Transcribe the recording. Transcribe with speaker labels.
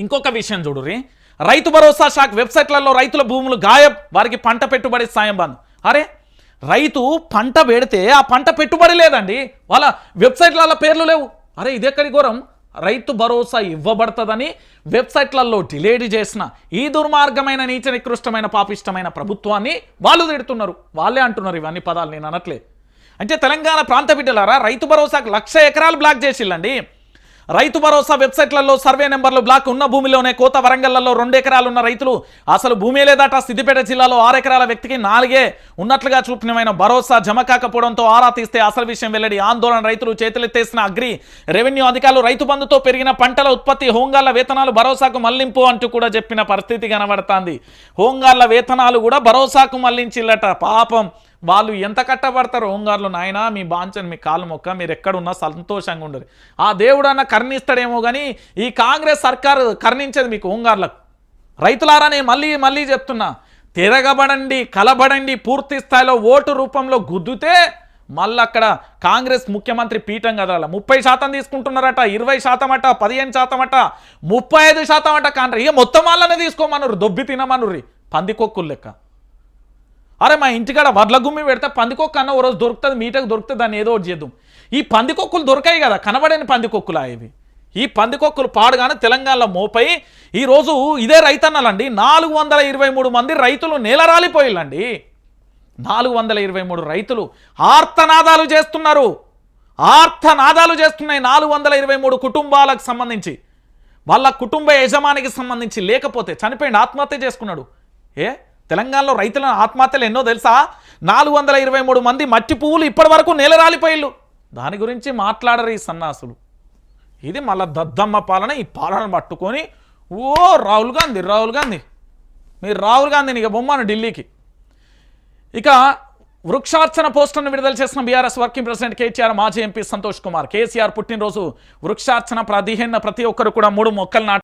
Speaker 1: ఇంకొక విషయం చూడుర్రి రైతు భరోసా శాఖ వెబ్సైట్లలో రైతుల భూములు గాయబ్ వారికి పంట పెట్టుబడి సాయం బంద్. అరే రైతు పంట పెడితే ఆ పంట పెట్టుబడి లేదండి. వాళ్ళ వెబ్సైట్లలో పేర్లు లేవు. అరే ఇదెక్కడి ఘోరం? రైతు భరోసా ఇవ్వబడుతుందని వెబ్సైట్లలో డిలేడ్ చేసిన ఈ దుర్మార్గమైన నీచ నికృష్టమైన పాపిష్టమైన ప్రభుత్వాన్ని వాళ్ళు తిడుతున్నారు. వాళ్ళే అంటున్నారు ఇవన్నీ పదాలు నేను అనట్లే. అంటే తెలంగాణ ప్రాంత బిడ్డలారా రైతు భరోసాకు లక్ష ఎకరాలు బ్లాక్ చేసిల్లండి. రైతు భరోసా వెబ్సైట్లలో సర్వే నెంబర్లు బ్లాక్ ఉన్న భూమిలోనే కోత వరంగల్లలో రెండు ఎకరాలు ఉన్న రైతులు అసలు భూమే లేదట సిద్దిపేట జిల్లాలో ఆరు ఎకరాల వ్యక్తికి నాలుగే ఉన్నట్లుగా చూపినమైన భరోసా జమ కాకపోవడంతో ఆరా తీస్తే అసలు విషయం వెల్లడి ఆందోళన రైతులు చేతులెత్తేసిన అగ్రి రెవెన్యూ అధికారులు రైతు బంధుతో పెరిగిన పంటల ఉత్పత్తి హోంగార్ల వేతనాలు భరోసాకు మళ్ళింపు అంటూ కూడా చెప్పిన పరిస్థితి కనబడుతుంది. హోంగార్ల వేతనాలు కూడా భరోసాకు మళ్ళించిల్లట. పాపం వాళ్ళు ఎంత కట్టబడతారు ఓంగార్లు నాయనా మీ బాంచన్ మీ కాలు మొక్క మీరు ఎక్కడున్నా సంతోషంగా ఉండరు ఆ దేవుడన్నా కర్ణిస్తాడేమో కానీ ఈ కాంగ్రెస్ సర్కారు కర్ణించేది మీకు ఓంగార్లకు. రైతులారా నేను మళ్ళీ మళ్ళీ చెప్తున్నా తిరగబడండి కలబడండి పూర్తి స్థాయిలో ఓటు రూపంలో గుద్దుతే మళ్ళీ అక్కడ కాంగ్రెస్ ముఖ్యమంత్రి పీఠం కదల ముప్పై శాతం తీసుకుంటున్నారట ఇరవై శాతం అట పదిహేను శాతం అట ముప్పై ఐదు శాతం అట కాంట్రా ఇక మొత్తం వాళ్ళనే తీసుకోమనుర్రి దొబ్బి తినమనుర్రి పందికొక్కులు లెక్క. అరే మా ఇంటికాడ వడ్ల గుమ్మి పెడితే పందికొక్క అన్న ఓ రోజు దొరుకుతుంది మీటకు దొరుకుతుంది దాన్ని ఏదో ఒకటి చేద్దాం. ఈ పందికొక్కులు దొరకాయి కదా కనబడని పందికొక్కులా ఇవి. ఈ పందికొక్కులు పాడుగానే తెలంగాణలో మోపై ఈరోజు ఇదే రైతన్నలండి నాలుగు వందల ఇరవై మూడు మంది రైతులు నేలరాలిపోయిల్లండి నాలుగు వందల ఇరవై మూడు రైతులు ఆర్తనాదాలు చేస్తున్నారు. ఆర్తనాదాలు చేస్తున్నాయి నాలుగు వందల ఇరవై మూడు కుటుంబాలకు సంబంధించి. వాళ్ళ కుటుంబ యజమానికి సంబంధించి లేకపోతే చనిపోయింది ఆత్మహత్య చేసుకున్నాడు. ఏ? తెలంగాణలో రైతుల ఆత్మహత్యలు ఎన్నో తెలుసా? నాలుగు వందల ఇరవై మూడు మంది మట్టి పువ్వులు ఇప్పటి వరకు దాని గురించి మాట్లాడరు ఈ సన్నాసులు. ఇది మళ్ళా దద్దమ్మ పాలన ఈ పాలన పట్టుకొని ఓ రాహుల్ గాంధీ రాహుల్ గాంధీ. మీరు రాహుల్ గాంధీని ఇక బొమ్మను ఢిల్లీకి. ఇక వృక్షార్చన పోస్టర్ను విడుదల చేసిన బీఆర్ఎస్ వర్కింగ్ ప్రెసిడెంట్ కేటీఆర్ మాజీ ఎంపీ సంతోష్ కుమార్. కేసీఆర్ పుట్టినరోజు వృక్షార్చన పదిహేను ప్రతి ఒక్కరు కూడా మూడు మొక్కలు నాటి